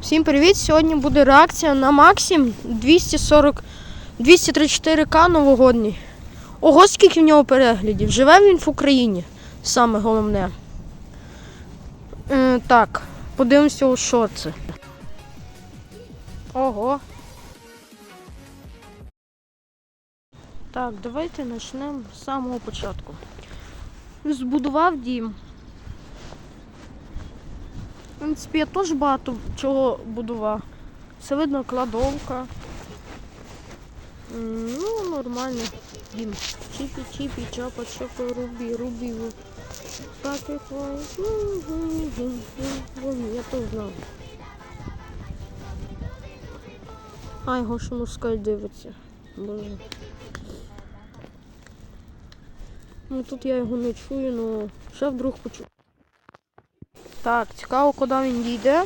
Всім привіт! Сьогодні буде реакція на Максим 240 234К новогодній. Ого, скільки в нього переглядів. Живе він в Україні. Саме головне. Е, так, подивимося, що це. Ого. Так, давайте почнемо з самого початку. Збудував дім. В принципі, я теж багато чого будував. Це видно кладовка. Ну, нормально. Дім. Чіпі, чіпі, чапа, чапа, рубі, рубі. Так як Я то знав. А, його ще мускаль дивиться. Боже. Ну тут я його не чую, ну ще вдруг почую. Так, цікаво, куди він дійде.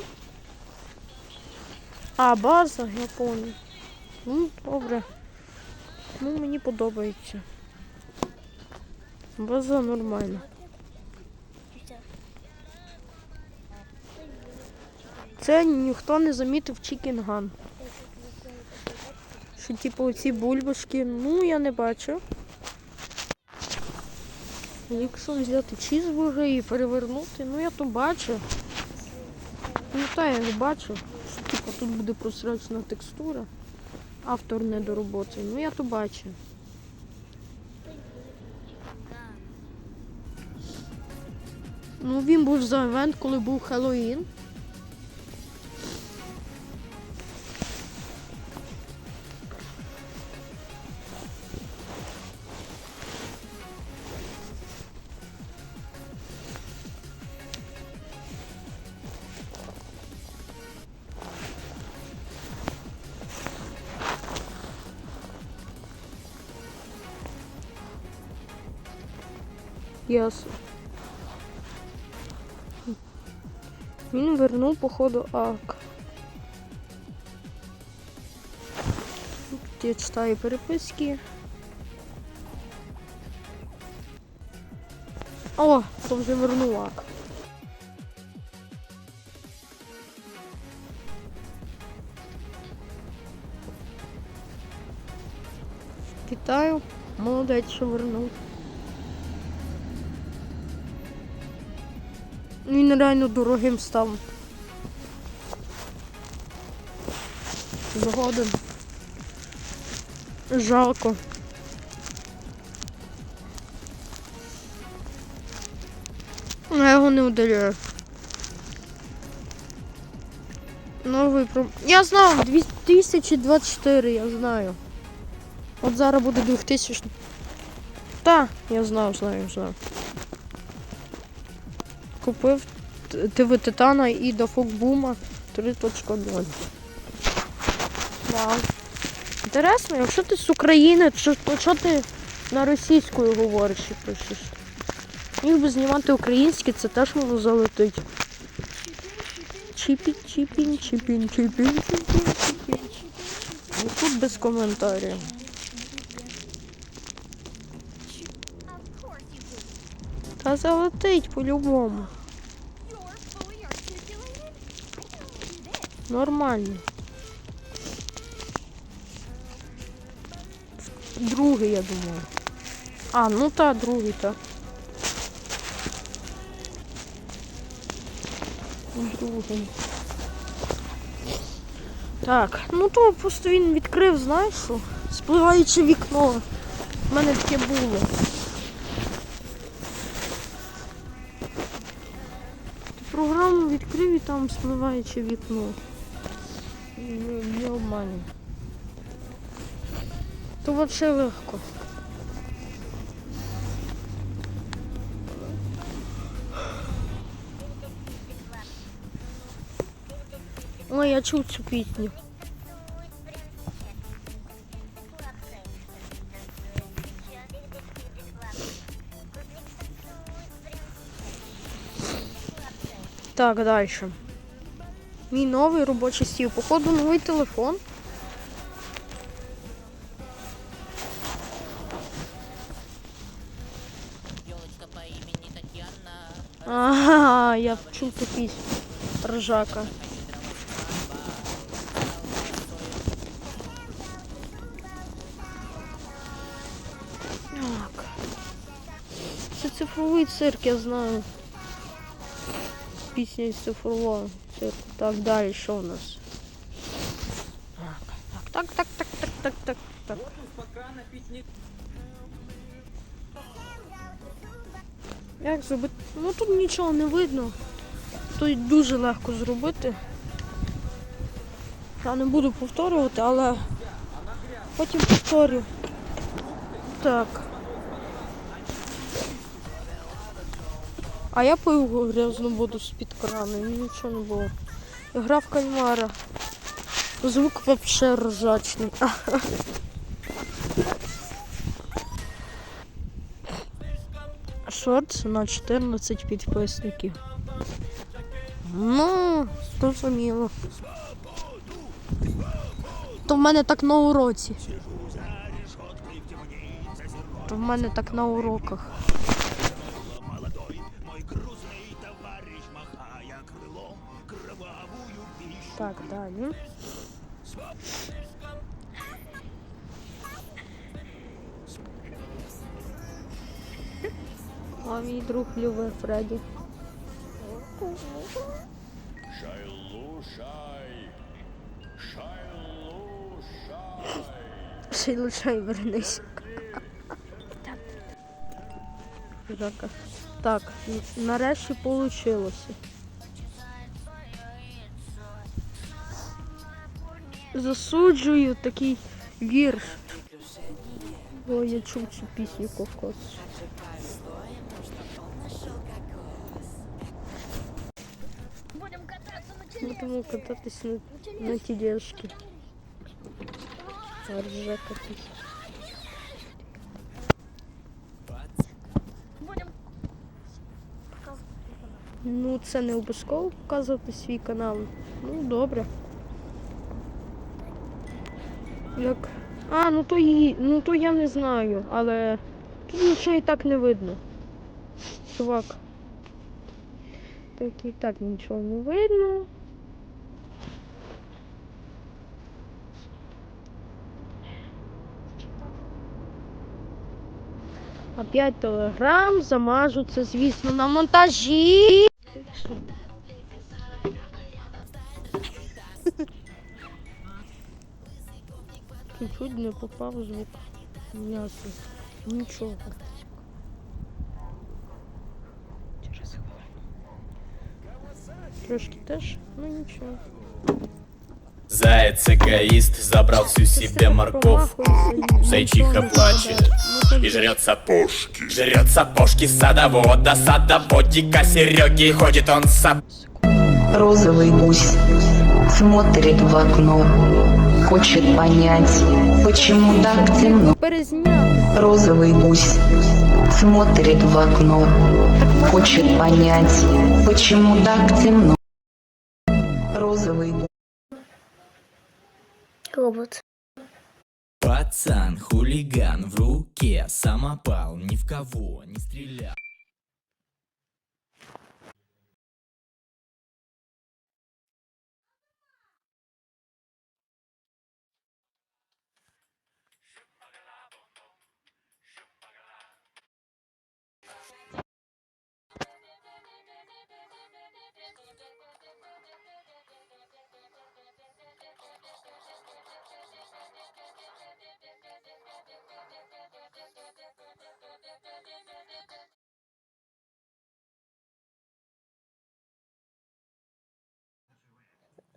А, база, я понял. Ну, добре. Ну, мені подобається. База нормальна. Це ніхто не замітив чікінган. Що типу оці бульбашки, ну я не бачу. Якщо взяти чізбургер і перевернути, ну я то бачу. Ну та я не бачу, типу, тут буде просрочена текстура. Автор не до роботи. Ну я то бачу. Ну він був за івент, коли був Хеллоїн. Ясно. Він вернув, походу, ак. Я читаю переписки. О, то вже вернув ак. Вітаю, молодець, що вернув. Він реально дорогим став. Згоден. Жалко. Я його не удаляю. Новий про. Я знав, 2024, я знаю. От зараз буде 2000. Та, я знав, знаю, знаю. Купив ТВ Титана і до Фокбума 3.0. Вау. Інтересно, якщо ти з України, то що ти на російською говориш і пишеш? Міг би знімати українське, це теж воно залетить. Чіпі, чіпін, чіпін, чіпін, чіпін, чіпін. Ну тут без коментарів. Та залетить по-любому. Нормально. Другий, я думаю. А, ну та, другий, так. Другий. Так, ну то просто він відкрив, знаєш що? Спливаюче вікно. У мене таке було. Відкрив і там спливаюче вікно. Не, обманю. обманюй. То взагалі легко. Ой, я чув цю пісню. Так, дальше. Мій новий робочий стіл. Походу, новий телефон. Ага, я вчу тупісь ржака. Так. Це цифровий цирк, я знаю. Пісня із цифрового цирку. Так, далі, що у нас? Так, так, так, так, так, так, так. Як зробити? Ну тут нічого не видно. Тут дуже легко зробити. Я не буду повторювати, але потім повторю. Так. А я пив грязну воду з-під крану, і нічого не було. Гра в кальмара. Звук вообще ржачний. Шорт на 14 підписників. Ну, зрозуміло. То в мене так на уроці. То в мене так на уроках. Так, далі. А мій друг любить Фредді. Шайлушай. Шайлушай. Шейлучай вернись. Так, нарешті вийшло. Засуджую такий вірш. О, я чув цю пісню кокос. Будем кататься на тележке. Будемо кататись на, на тележці. Ржака пісня. Будем Ну, це не обов'язково показувати свій канал. Ну, добре. Як. А, ну то і. Ну то я не знаю, але тут нічого і так не видно. Чувак. Так і так нічого не видно. Опять телеграм замажу це, звісно, на монтажі. Чуть-чуть не попав звук. Ясно. Нічого. Через хвилину. Трошки теж, ну нічого. Заяц эгоист забрал всю себе морковку Зайчиха плачет и жрет сапожки Жрет сапожки садовода, садоводика Сереги Ходит он сап... Розовый гусь смотрит в окно, хочет понять, почему так темно. Розовый гусь смотрит в окно, хочет понять, почему так темно. Розовый гусь. Робот. Пацан, хулиган в руке Самопал, ни в кого не стрелял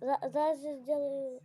Зараз сделаю